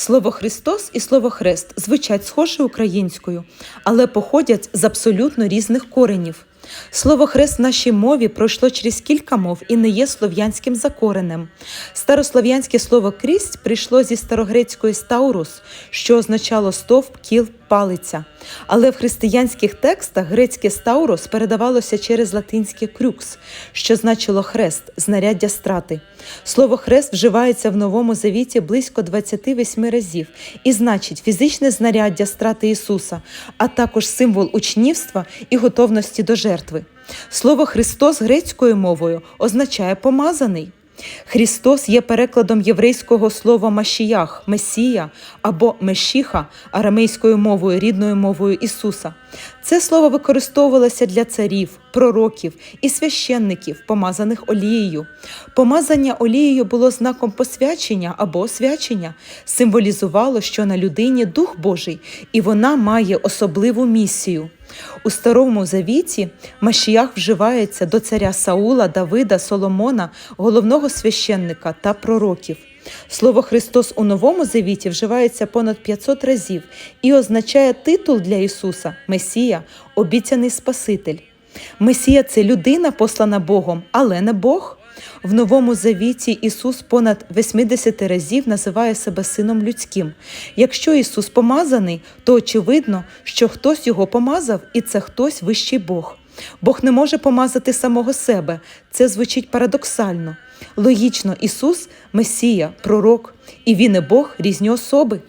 Слово Христос і слово Хрест звучать схоже українською, але походять з абсолютно різних коренів. Слово хрест в нашій мові пройшло через кілька мов і не є слов'янським закоренем. Старослов'янське слово крість прийшло зі старогрецької стаурус, що означало стовп, кіл, палиця. Але в християнських текстах грецьке стаурос передавалося через латинське крюкс, що значило хрест, знаряддя страти. Слово хрест вживається в Новому Завіті близько 28 разів і значить фізичне знаряддя страти Ісуса, а також символ учнівства і готовності до жертви. Слово Христос грецькою мовою означає помазаний. Христос є перекладом єврейського слова Машіях, Месія або Мешіха арамейською мовою, рідною мовою Ісуса. Це слово використовувалося для царів, пророків і священників, помазаних олією. Помазання олією було знаком посвячення або освячення, символізувало, що на людині Дух Божий, і вона має особливу місію. У Старому Завіті Машіях вживається до царя Саула, Давида, Соломона, головного священника та пророків. Слово Христос у Новому Завіті вживається понад 500 разів і означає титул для Ісуса Месія, обіцяний Спаситель. Месія це людина, послана Богом, але не Бог. В Новому Завіті Ісус понад 80 разів називає себе сином людським. Якщо Ісус помазаний, то очевидно, що хтось його помазав, і це хтось вищий Бог. Бог не може помазати самого себе. Це звучить парадоксально. Логічно, Ісус Месія, пророк, і Він і Бог різні особи.